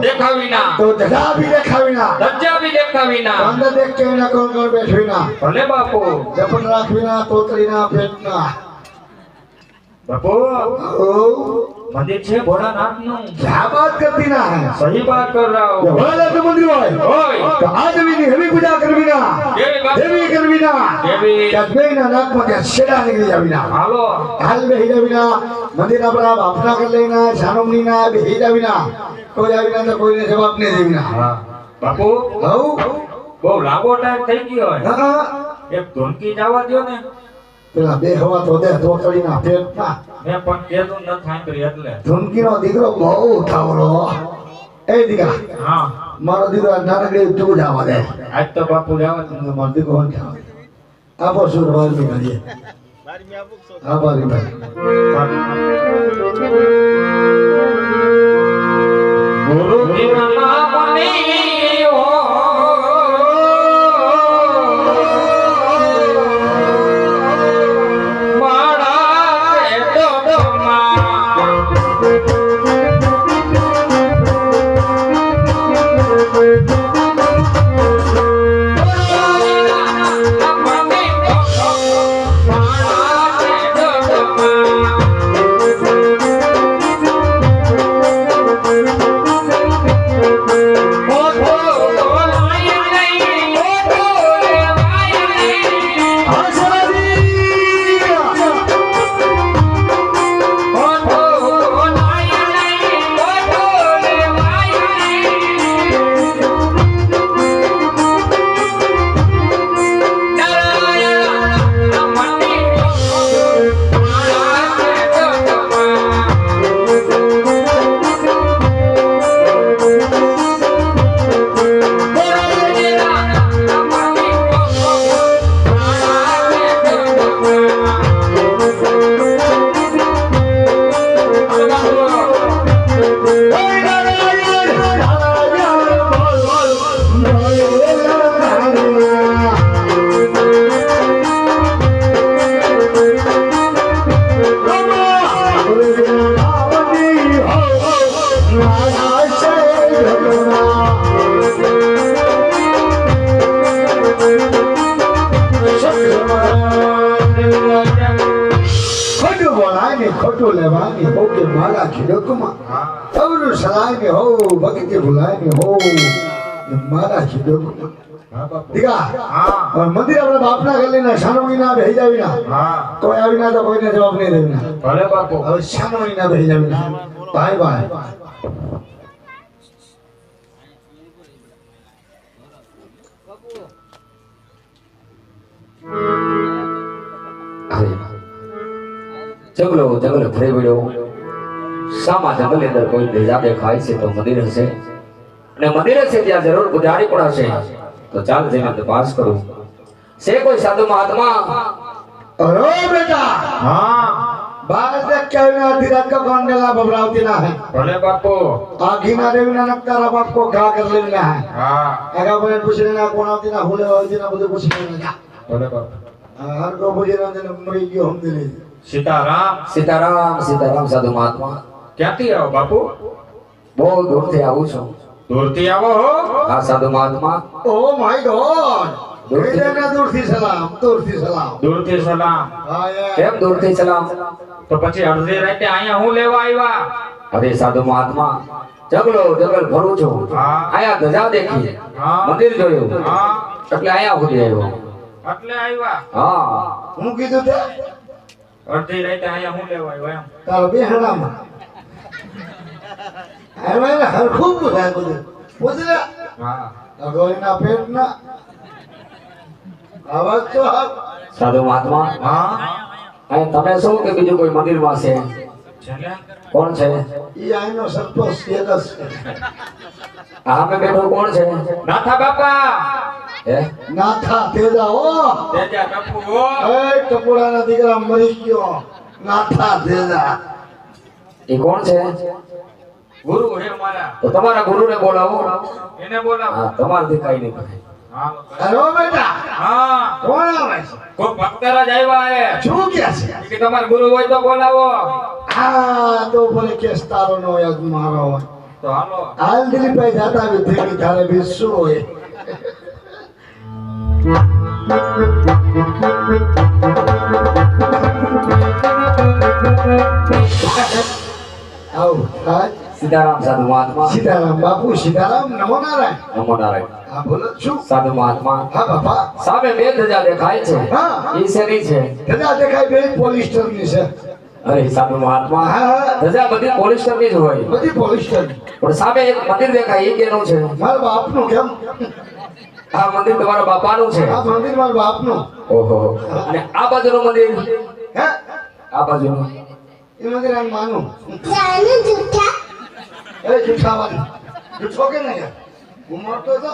દેખાવીના. દેખાવીના તો ધજા ભી દેખાવીના. લજ્જા બી દેખાવીના. અંદર દેખ કે વિના કોણ કોણ બેઠવીના? ભલે બાપુ. જપન રાખવીના તોતરીના પેટના બાપો મંદિર છે ભોળાનાથનું ક્યાં વાત કરતી ના સહી વાત કર રહા હો. ભોળાનાથ મંદિર હોય તો આ દેવી ની હેવી પૂજા કરવી ના. દેવી કરવી ના. દેવી. કદમે ના નાથમાં કે શેડા નીકળી જાવી ના. હાલો. હાલ બેહી જાવી ના. મંદિર આપણા બાપના કર લઈના જાનમની ના બેહી જાવી ના. કોઈ જાવી ના તો કોઈને જવાબ નહીં દેવી ના. બાપુ. બહુ બહુ લાંબો ટાઈમ થઈ ગયો હોય. એક ધોનકી જવા દો ને. પેલા બે હવા તો દે તોતરીના પેટમાં મેં પણ કીધું ન સાંભળી એટલે. ધૂનકીનો દીકરો બહુ ઉઠાવરો. એ દીકરા હા. મારો દીકરો નાનકડી તું જવા દે. આજ તો બાપુ જવા તમને મારો દીકરો ને જવા આપો સુરની કરીએ હા બારી ભાઈ. ગુરુ જીવનમાં બની ખોટું બોલાય ખોટું લેવાની ઓકે મારા ખીડકમાં અવરું સલાય ને હો ભક્તિ ભૂલાય ને હો મારા ખીડકમાં મંદિર આપણા બાપના ગલીના સાનવણીના બેહી જાવીના હા. કોઈ આવીના તો કોઈને જવાબ નહીં દેવીના. ભલે બાપુ. હવે સાનવણીના બેહી જાવીના બાય બાય. જંગલો જંગલ ભરે વળ્યો સામા જંગલની અંદર કોઈ ભેજા દેખાય છે તો મંદિર હશે. અને મંદિર હશે ત્યાં જરૂર પૂજારી પણ હશે. તો ચાલ જઈને તપાસ કરું. છે કોઈ સાધુ મહાત્મા? અરે બેટા! હા. બાર દેખ કે કા કોણ બબરાવતી ના હે. ભલે બાપો. આખી ના દેવી ના નકતારા બાપ કો ઘા કર લેવી ના હા. આગા બોલે પૂછી ના કોણ આવતી ના હુલે આવતી ના બધું પૂછી ના ભલે બાપ. હર કો પૂછી ના મરી ગયો હમ દિલે સીતારામ. સીતારામ સીતારામ સાધુ મહાત્મા. ક્યાંથી આવો બાપુ? બહુ દૂરથી આવું છું. દૂરથી આવો હો. હા સાધુ મહાત્મા. Oh my God. સલામ તો પછી અડધી રાતે અહીંયા હું લેવા આવ્યા? અરે સાધુ મહાત્મા જગલો જગલ ફરું છું. આયા ધજા દેખી. મંદિર જોયું. એટલે આયા સુધી આવ્યો. એટલે આવ્યા? હા. હું કીધું તે? અડધી રાતે અહીંયા હું લેવા એમ. તારો બે હડામાં હવે હરખું પૂછાય બધું પૂછ હા. અગોરીના પેટના અવાજ તો સાધુ મહાત્મા હા. અહીં તમે શું કે બીજું કોઈ મંદિરમાં છે? કોણ છે? ઈ આઈનો સરપંચ સ્ટેટસ છે. આ બેઠો કોણ છે? નાથા બાપા! હે નાથા તેજા ઓ તેજા ટપુ હો. એ ટપોડાના દીકરા મરી ગયો. નાથા તેજા એ કોણ છે? ગુરુ હે મારા તો તમારા ગુરુને બોલાવો. એને બોલાવો. હા નહીં હા હેલો. બેટા. હા. કોણ આવે છે? કોઈ ભક્તરાજ આવ્યા હે. શું કે છે? કે તમારા ગુરુ હોય તો બોલાવો. હા તો ભલે કેસ તારો નો મારો હોય. તો હાલો. હાલ દિલીપભાઈ જાતા ભેગી તારે બી શું હોય. સીતારામ સાધુ મહાત્મા સીતારામ બાપુ સીતારામ નમો નારાયણ નમો નારાયણ હા બોલો શું સાધુ મહાત્મા હા બાપા સામે બે ધજા દેખાય છે હા. શેની છે ધજા દેખાય બે પોલિસ્ટરની છે અરે સાધુ મહાત્મા. ધજા બધી પોલિસ્ટરની જ હોય બધી પોલિસ્ટરની પણ સામે એક મંદિર દેખાય એ કેનું છે મારા બાપનું કેમ આ મંદિર તમારા બાપાનું છે. આ મંદિર મારા બાપનું. ઓહો. અને આ બાજુનું મંદિર? હે? આ બાજુનું? એ મંદિર આ માનું. જાનું જુઠ્ઠા. એ જૂઠાવાની જુઠ્ઠો કે નહીં? ઉમર તો તો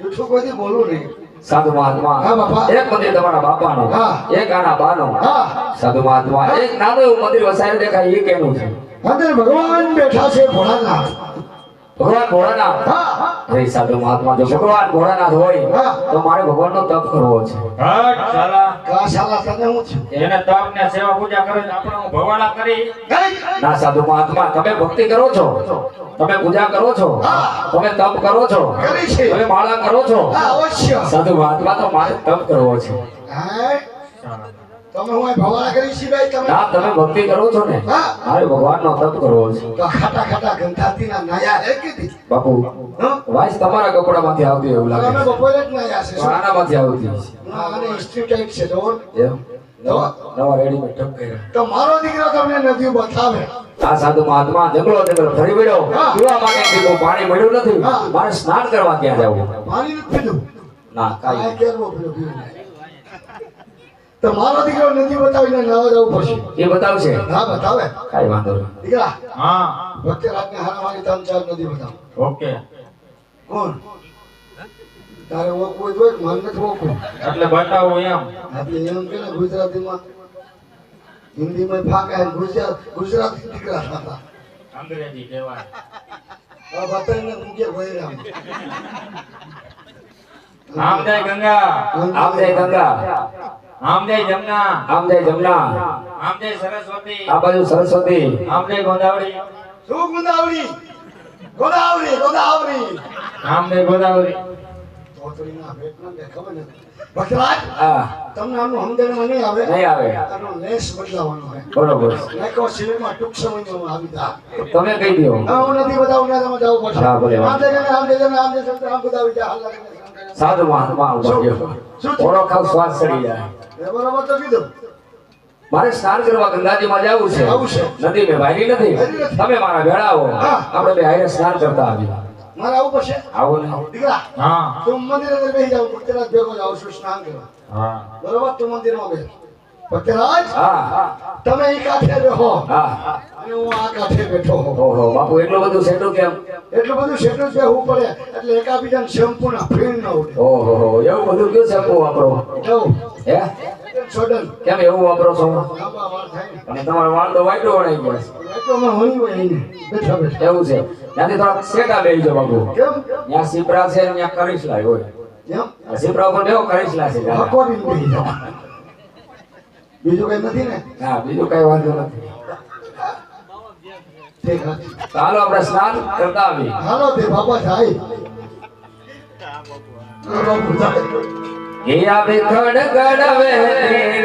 જૂઠું કોઈથી બોલું નહીં. સાધુ મહાત્મા હા, બાપા. એક મંદિર તમારા બાપાનું હા. એક આના બાનું. હા. સાધુ મહાત્મા એક નાનું એવું મંદિર વસાયેલું દેખાય એ કેનું છે? મંદિર ભગવાન બેઠા છે ભોળાનાથ. ભગવાન ભોળાનાથ. હા અરે સાધુ મહાત્મા જો ભગવાન ભોળાનાથ હોય તો મારે ભગવાનનો તપ કરવો છે. હટ શાલા કા શાલા તને હું છું? એને તપ ને સેવા પૂજા કરે આપણે હું ભવાડા કરી. ના સાધુ મહાત્મા તમે ભક્તિ કરો છો. તમે પૂજા કરો છો. તમે તપ કરો છો. તમે માળા કરો છો. અવશ્ય. સાધુ મહાત્મા તો મારે તપ કરવો છે. હે. તમે હું અહીં કરી છે ભાઈ તમે? ના તમે ભક્તિ કરો છો ને? હા. મારે ભગવાનનો તપ કરવો છે. તો ખાટા ખાટા ગંધાતીના નાયા હે કીધી બાપુ વાંચ તમારા કપડામાંથી આવતી એવું લાગે અમે બપોરે જ નાયા છે આનામાંથી આવતી હા અને હિસ્ટ્રી છે તો નવા નવા રેડીમેડ ટપ કર્યા. તો મારો દીકરો તમને નદીઓ બતાવે આ સાધુ મહાત્મા જંગલો જંગલ ફરી વળ્યો. પીવા માટે કીધું પાણી મળ્યું નથી. મારે સ્નાન કરવા ક્યાં જવું? પાણી નથી પીધું. ના કાઈ કાંઈ કેરવો પીધો. પીવું તો મારો દીકરો નથી બતાવીને નવા જવું પડશે. એ બતાવશે? હા બતાવે. કાંઈ વાંધો નહીં. દીકરા હા. વચ્ચે રાતને હારા વાળી ત્રણ ચાર નથી બતાવ. ઓકે. કોણ? તારે ઓકવું જોઈએ મન નથી ઓકવું એટલે બતાવો એમ. એટલે એમ કે ગુજરાતીમાં હિન્દીમાં ફાકા ગુજરાત ગુજરાતી દીકરા હતા. અંગ્રેજી કહેવાય. આ બતાવીને મૂકે ભાઈ રામ આમ જાય ગંગા. આમ જાય ગંગા. આમ જાય જમના. આમ જાય જમના. આમ જાય સરસ્વતી. આ બાજુ સરસ્વતી. આમ જાય ગોદાવરી. શું ગુંદાવરી? ગોદાવરી ગોદાવરી. આમ જાય ગોદાવરી ધોતરીના ભેટના બે ખબર નથી. ભક્તરાજ હા. તમને આનું સમજણમાં નહીં આવે? નહીં આવે. આનો લેસ બદલાવાનો છે. બરોબર. નાખો સિનેમા ટૂંક સમયમાં આવી જા. તમે કહી દો. હા હું નથી બતાવું ના તમે જવું પડશે હા, ભલે, આમ જઈને આમ જઈને આમ જઈને આમ બતાવી જા હાલ સાધુ મહાત્મા ઊભા રહ્યો? શ્વાસ ચડી જાય. મારે સ્નાન કરવા ગંગાજીમાં જવું છે. નદી મેં ભાગી નથી. તમે મારા ભેળા આવો હા. આપણે બે હારે સ્નાન કરતા આવી મારે આવું પડશે? આવો ને. દીકરા હા તું મંદિર અંદર બેસી જાવ તેના ભેગો જાવ છું સ્નાન કરવા? બરોબર? તું મંદિરમાં બેસ. ભક્તરાજ તમે એ કાંઠે રહો અને હું આ કાંઠે બેઠો ઓહો બાપુ એટલો બધો સેટો કેમ? એટલો બધો સેટો છે હું પડે. એટલે એકાબીજાને સંપૂર્ણ ફીણ ન ઉડે. ઓહો એવું બધું કયું છે વાપરો? જવું હે? છોડન કેમ એવું વાપરો છો? અને તમારો વાળ તો વાઈટો વણાઈ ગયો. છે. એટલોમાં હોઈ હોય બેઠા બેઠા. એવું છે. ત્યાંથી થોડાક શેકા બેસી જાઓ બાપુ. કેમ? ત્યાં સીપરા છે ત્યાં કરીશલા હોય. એમ આ સીપરા ઉપર બેહો કરીશલા છે. જાણે. હકોરી બેસી જાવ બીજું કઈ નથી ને? હા બીજું કઈ વાંધો નથી. હાલો આપણે સ્નાન કરતા આવી હાલો તે બાપુ જાય. હિયા વિખડ ગડવે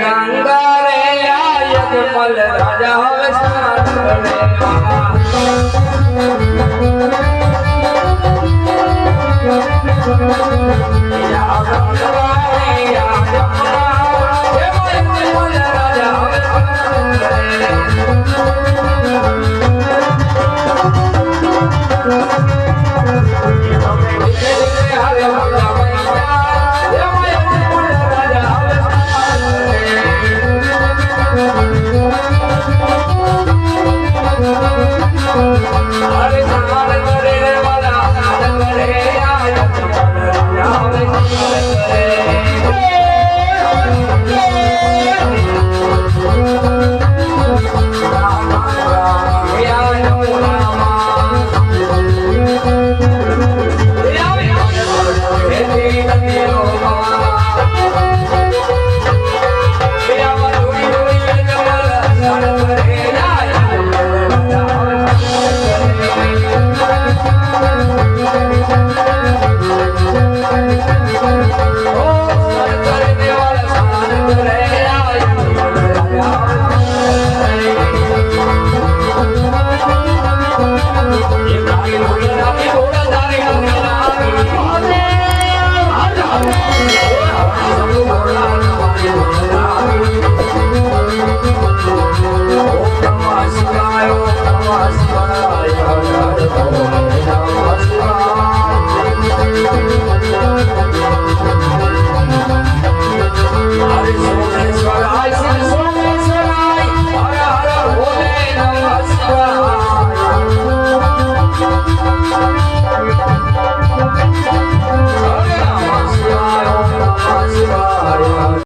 ગંગા રે આયત મલ રાજા હવે સ્નાન કરે. હિયા